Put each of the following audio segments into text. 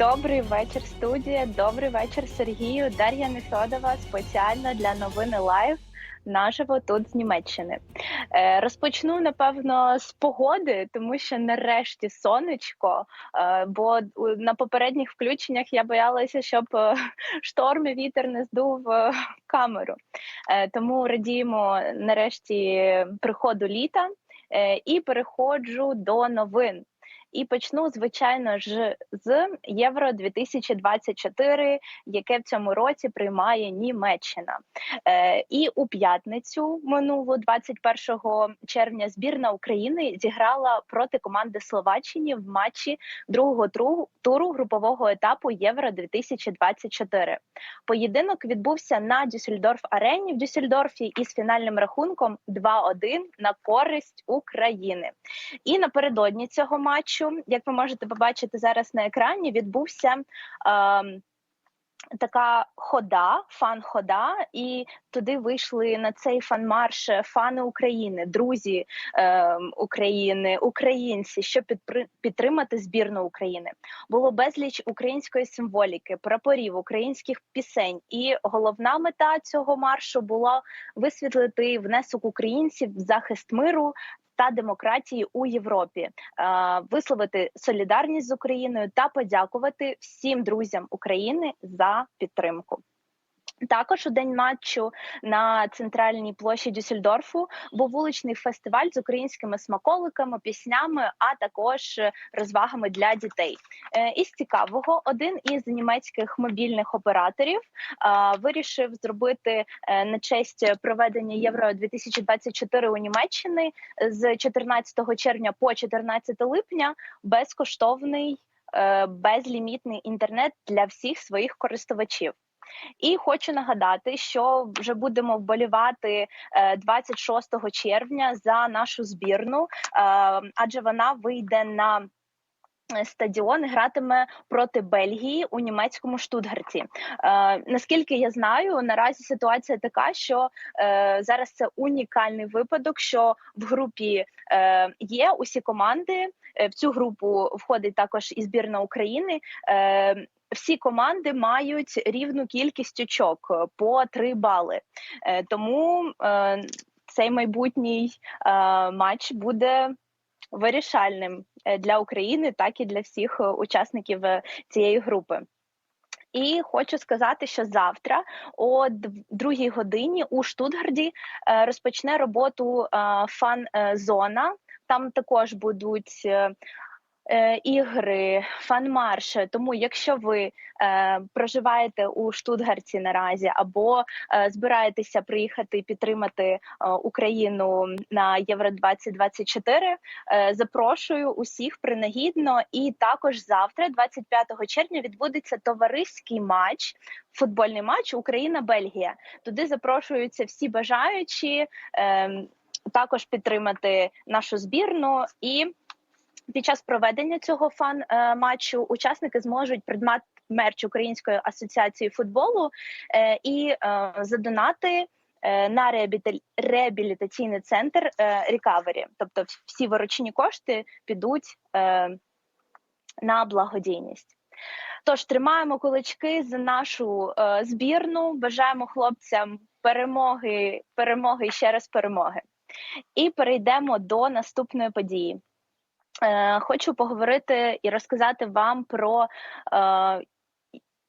Добрий вечір, студія. Добрий вечір, Сергію. Дар'я Нефьодова спеціально для новини Лайв наживо тут з Німеччини. Е, Розпочну напевно з погоди, тому що нарешті сонечко. Е, бо на попередніх включеннях я боялася, щоб е, шторм і вітер не здув камеру. Тому радіємо нарешті приходу літа і переходжу до новин. І почну, звичайно ж, з Євро 2024, яке в цьому році приймає Німеччина. Е, і у п'ятницю минулу, 21 червня, збірна України зіграла проти команди Словаччини в матчі другого туру групового етапу Євро 2024. Поєдинок відбувся на Дюссельдорф арені в Дюссельдорфі із фінальним рахунком 2-1 на користь України. І напередодні цього матчу, як ви можете побачити зараз на екрані, відбувся. ем, Така хода, фан-хода, і туди вийшли на цей фан-марш фани України, друзі е, України, українці, щоб підтримати збірну України. Було безліч української символіки, прапорів, українських пісень. І головна мета цього маршу була висвітлити внесок українців в захист миру. Та демократії у Європі, е, висловити солідарність з Україною та подякувати всім друзям України за підтримку. Також у день матчу на центральній площі Дюссельдорфу був вуличний фестиваль з українськими смаколиками, піснями, а також е, розвагами для дітей. Е, Із цікавого, один із німецьких мобільних операторів вирішив зробити е, на честь проведення Євро 2024 у Німеччині з 14 червня по 14 липня безкоштовний безлімітний інтернет для всіх своїх користувачів. І хочу нагадати, що вже будемо вболівати е, 26 червня за нашу збірну, е, адже вона вийде на е, стадіон, гратиме проти Бельгії у німецькому Штутгарті. Е, наскільки я знаю, наразі ситуація така, що е, зараз це унікальний випадок, що в групі е, є усі команди. Е, В цю групу входить також і збірна України. Е, всі команди мають рівну кількість очок е, по 3 бали. Е, Тому е, цей майбутній матч буде вирішальним для України, так і для всіх учасників цієї групи. І хочу сказати, що завтра о другій годині у Штутгарді розпочне роботу фан-зона. Там також будуть ігри, фан-марш. Тому, якщо ви е, проживаєте у Штутгарті наразі, або е, збираєтеся приїхати підтримати е, Україну на Євро 2024, е, запрошую усіх принагідно. І також завтра, 25 червня, відбудеться товариський матч, футбольний матч Україна-Бельгія. Туди запрошуються всі бажаючі. Е, також підтримати нашу збірну і під час проведення цього фан матчу учасники зможуть придбати мерч Української асоціації футболу е, і е, задонати е, на реабілі- реабілітаційний центр Рікавері. Тобто всі виручені кошти підуть на благодійність. Тож тримаємо кулачки за нашу збірну. Бажаємо хлопцям перемоги, перемоги ще раз перемоги. І перейдемо до наступної події. Е, хочу поговорити і розказати вам про е,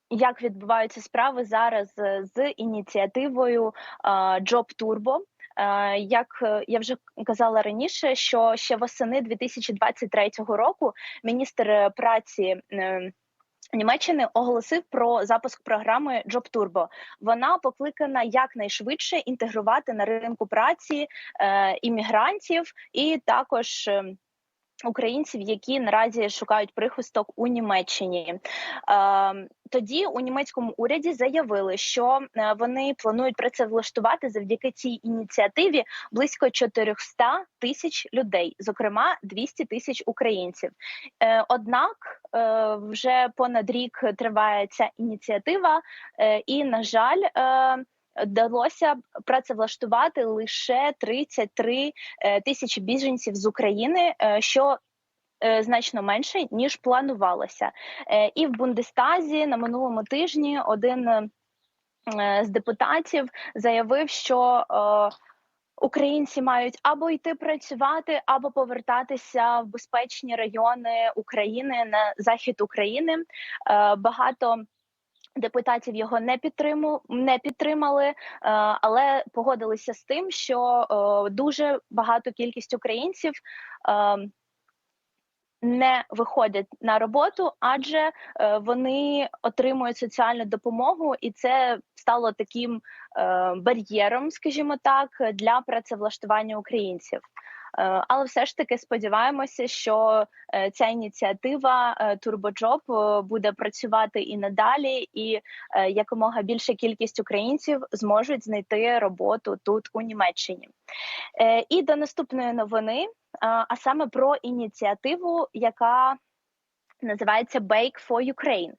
як відбуваються справи зараз з ініціативою е, Job Turbo. Як я вже казала раніше, що ще восени 2023 року міністр праці е, Німеччини оголосив про запуск програми Job Turbo. Вона покликана якнайшвидше інтегрувати на ринку праці іммігрантів і також. Українців, які наразі шукають прихисток у Німеччині, Е, тоді у німецькому уряді заявили, що е, вони планують працевлаштувати завдяки цій ініціативі близько 400 тисяч людей, зокрема 200 тисяч українців. Е, Однак вже понад рік триває ця ініціатива, і на жаль. Вдалося працевлаштувати лише 33 е, тисячі біженців з України, е, що е, значно менше ніж планувалося. І в Бундестазі на минулому тижні один з депутатів заявив, що українці мають або йти працювати, або повертатися в безпечні райони України на захід України. Багато депутатів його не підтриму не підтримали, е, але погодилися з тим, що е, дуже багато кількість українців. е, Не виходять на роботу, адже вони отримують соціальну допомогу, і це стало таким бар'єром, скажімо так, для працевлаштування українців. Е, але все ж таки сподіваємося, що е, ця ініціатива е, е, буде працювати і надалі, і якомога більша кількість українців зможуть знайти роботу тут у Німеччині. І до наступної новини, а саме про ініціативу, яка Називається Bake for Ukraine.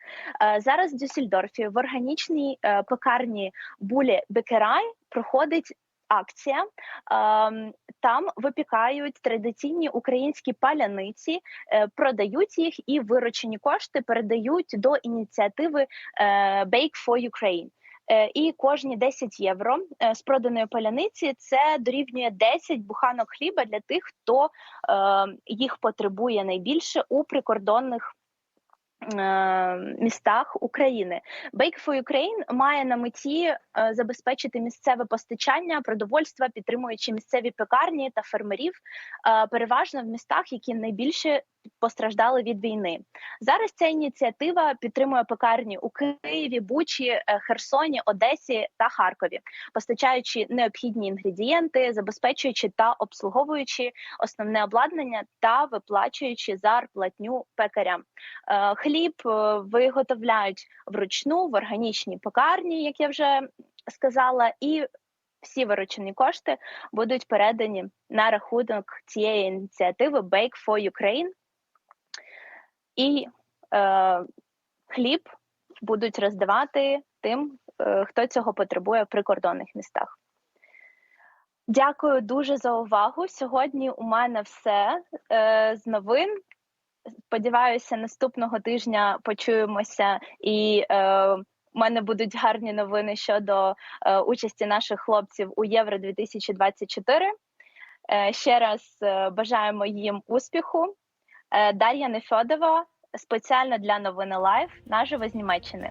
Зараз в Дюссельдорфі в органічній пекарні Булі Бекерай проходить акція. Ем, Там випікають традиційні українські паляниці, е, продають їх і виручені кошти передають до ініціативи е, Bake for Ukraine. Е, І кожні 10 євро з проданої паляниці це дорівнює 10 буханок хліба для тих, хто е, їх потребує найбільше у прикордонних. Е, Містах України. Bake for Ukraine має на меті е, забезпечити місцеве постачання продовольства, підтримуючи місцеві пекарні та фермерів, е, переважно в містах, які найбільше постраждали від війни. Зараз ця ініціатива підтримує пекарні у Києві, Бучі, е, Херсоні, Одесі та Харкові, постачаючи необхідні інгредієнти, забезпечуючи та обслуговуючи основне обладнання та виплачуючи зарплатню пекарям. Е, Хліб е, виготовляють вручну в органічній пекарні, як я вже сказала, і всі виручені кошти будуть передані на рахунок цієї ініціативи Bake for Ukraine. І е, хліб будуть роздавати тим, е, хто цього потребує в прикордонних містах. Дякую дуже за увагу. Сьогодні у мене все е, з новин. Сподіваюся, наступного тижня почуємося, і е, у мене будуть гарні новини щодо е, участі наших хлопців у Євро 2024. Е, ще раз е, бажаємо їм успіху. Е, Дар'я Нефьодова спеціально для новини Лайв наживо з Німеччини.